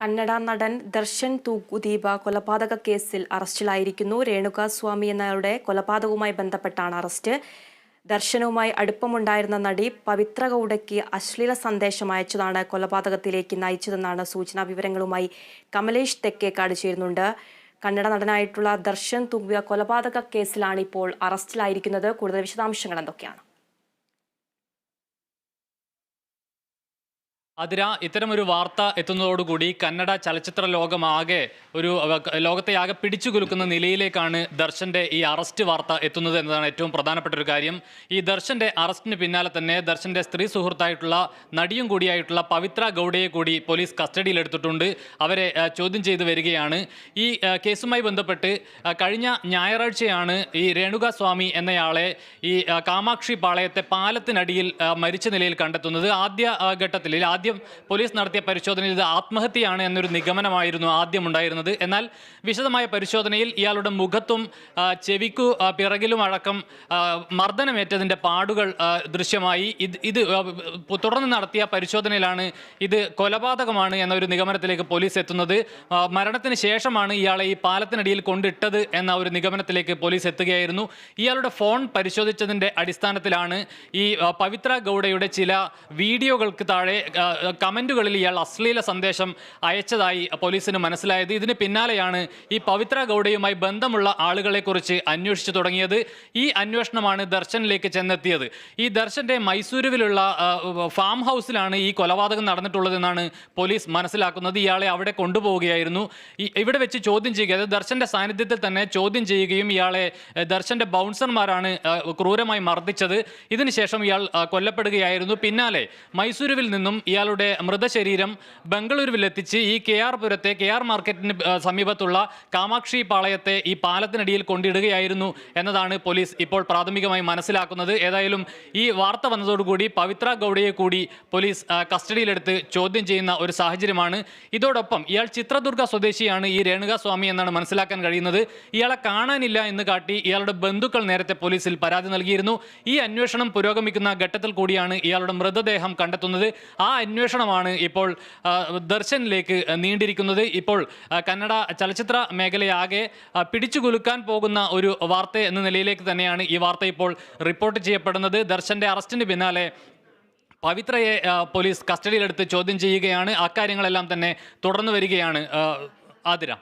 കന്നഡ നടൻ ദർശൻ തൂക്കുദീപ കൊലപാതക കേസിൽ അറസ്റ്റിലായിരിക്കുന്നു. രേണുക സ്വാമി എന്നയാളുടെ കൊലപാതകവുമായി ബന്ധപ്പെട്ടാണ് അറസ്റ്റ്. ദർശനവുമായി അടുപ്പമുണ്ടായിരുന്ന നടി പവിത്ര ഗൗഡയ്ക്ക് അശ്ലീല സന്ദേശം അയച്ചതാണ് കൊലപാതകത്തിലേക്ക് നയിച്ചതെന്നാണ് സൂചനാ വിവരങ്ങളുമായി കമലേഷ് തെക്കേക്കാട് ചേരുന്നുണ്ട്. കന്നഡ നടനായിട്ടുള്ള ദർശൻ തൂക്കുക കൊലപാതക കേസിലാണ് ഇപ്പോൾ അറസ്റ്റിലായിരിക്കുന്നത്. കൂടുതൽ വിശദാംശങ്ങൾ എന്തൊക്കെയാണ്? അതിര ഇത്തരമൊരു വാർത്ത എത്തുന്നതോടുകൂടി കന്നഡ ചലച്ചിത്ര ലോകമാകെ ഒരു ലോകത്തെ ആകെ പിടിച്ചു കുലുക്കുന്ന നിലയിലേക്കാണ് ദർശന്റെ ഈ അറസ്റ്റ് വാർത്ത എത്തുന്നത് എന്നതാണ് ഏറ്റവും പ്രധാനപ്പെട്ട ഒരു കാര്യം. ഈ ദർശന്റെ അറസ്റ്റിന് പിന്നാലെ തന്നെ ദർശന്റെ സ്ത്രീ സുഹൃത്തായിട്ടുള്ള നടിയും കൂടിയായിട്ടുള്ള പവിത്ര ഗൗഡയെ കൂടി പോലീസ് കസ്റ്റഡിയിലെടുത്തിട്ടുണ്ട്. അവരെ ചോദ്യം ചെയ്തു വരികയാണ്. ഈ കേസുമായി ബന്ധപ്പെട്ട് കഴിഞ്ഞ ഞായറാഴ്ചയാണ് ഈ രേണുക സ്വാമി എന്നയാളെ ഈ കാമാക്ഷി പാളയത്തെ പാലത്തിനടിയിൽ മരിച്ച നിലയിൽ കണ്ടെത്തുന്നത്. ആദ്യ ഘട്ടത്തിൽ ഇതിൽ ആദ്യം പോലീസ് നടത്തിയ പരിശോധനയിൽ ഇത് ആത്മഹത്യയാണ് എന്നൊരു നിഗമനമായിരുന്നു ആദ്യം ഉണ്ടായിരുന്നത്. എന്നാൽ വിശദമായ പരിശോധനയിൽ ഇയാളുടെ മുഖത്തും ചെവിക്കു പിറകിലും അടക്കം മർദ്ദനമേറ്റതിന്റെ പാടുകൾ ദൃശ്യമായി. ഇത് ഇത് തുടർന്ന് നടത്തിയ പരിശോധനയിലാണ് ഇത് കൊലപാതകമാണ് എന്നൊരു നിഗമനത്തിലേക്ക് പോലീസ് എത്തുന്നത്. മരണത്തിന് ശേഷമാണ് ഇയാളെ ഈ പാലത്തിനടിയിൽ കൊണ്ടിട്ടത് എന്ന ഒരു നിഗമനത്തിലേക്ക് പോലീസ് എത്തുകയായിരുന്നു. ഇയാളുടെ ഫോൺ പരിശോധിച്ചതിന്റെ അടിസ്ഥാനത്തിലാണ് ഈ പവിത്ര ഗൗഡയുടെ ചില വീഡിയോകൾക്ക് താഴെ കമന്റുകളിൽ ഇയാൾ അശ്ലീല സന്ദേശം അയച്ചതായി പോലീസിന് മനസ്സിലായത്. ഇതിന് പിന്നാലെയാണ് ഈ പവിത്ര ഗൗഡയുമായി ബന്ധമുള്ള ആളുകളെക്കുറിച്ച് അന്വേഷിച്ചു തുടങ്ങിയത്. ഈ അന്വേഷണമാണ് ദർശനിലേക്ക് ചെന്നെത്തിയത്. ഈ ദർശന്റെ മൈസൂരുവിലുള്ള ഫാം ഹൗസിലാണ് ഈ കൊലപാതകം നടന്നിട്ടുള്ളതെന്നാണ് പോലീസ് മനസ്സിലാക്കുന്നത്. ഇയാളെ അവിടെ കൊണ്ടുപോവുകയായിരുന്നു. ഇവിടെ വെച്ച് ചോദ്യം ചെയ്യുക അതായത് ദർശന്റെ സാന്നിധ്യത്തിൽ തന്നെ ചോദ്യം ചെയ്യുകയും ഇയാളെ ദർശന്റെ ബൗൺസർമാരാണ് ക്രൂരമായി മർദ്ദിച്ചത്. ഇതിനുശേഷം ഇയാൾ കൊല്ലപ്പെടുകയായിരുന്നു. പിന്നാലെ മൈസൂരുവിൽ നിന്നും ഇയാളുടെ മൃതശരീരം ബംഗളൂരുവിൽ എത്തിച്ച് ഈ കെ ആർ പുരത്തെ കെ ആർ മാർക്കറ്റിന് സമീപത്തുള്ള കാമാക്ഷി പാളയത്തെ ഈ പാലത്തിനടിയിൽ കൊണ്ടിടുകയായിരുന്നു എന്നതാണ് പോലീസ് ഇപ്പോൾ പ്രാഥമികമായി മനസ്സിലാക്കുന്നത്. ഏതായാലും ഈ വാർത്ത വന്നതോടുകൂടി പവിത്ര ഗൗഡയെ കൂടി പോലീസ് കസ്റ്റഡിയിലെടുത്ത് ചോദ്യം ചെയ്യുന്ന ഒരു സാഹചര്യമാണ്. ഇതോടൊപ്പം ഇയാൾ ചിത്രദുർഗ സ്വദേശിയാണ് ഈ രേണുക സ്വാമി എന്നാണ് മനസ്സിലാക്കാൻ കഴിയുന്നത്. ഇയാളെ കാണാനില്ല എന്ന് കാട്ടി ഇയാളുടെ ബന്ധുക്കൾ നേരത്തെ പോലീസിൽ പരാതി നൽകിയിരുന്നു. ഈ അന്വേഷണം പുരോഗമിക്കുന്ന ഘട്ടത്തിൽ കൂടിയാണ് ഇയാളുടെ മൃതദേഹം കണ്ടെത്തുന്നത്. ആ അന്വേഷണമാണ് ഇപ്പോൾ ദർശനിലേക്ക് നീണ്ടിരിക്കുന്നത്. ഇപ്പോൾ കന്നഡ ചലച്ചിത്ര മേഖലയാകെ പിടിച്ചുകുലുക്കാൻ പോകുന്ന ഒരു വാർത്ത എന്ന നിലയിലേക്ക് തന്നെയാണ് ഈ വാർത്ത ഇപ്പോൾ റിപ്പോർട്ട് ചെയ്യപ്പെടുന്നത്. ദർശന്റെ അറസ്റ്റിന് പിന്നാലെ പവിത്രയെ പോലീസ് കസ്റ്റഡിയിലെടുത്ത് ചോദ്യം ചെയ്യുകയാണ്. അക്കാര്യങ്ങളെല്ലാം തന്നെ തുടർന്നു വരികയാണ് ആതിര.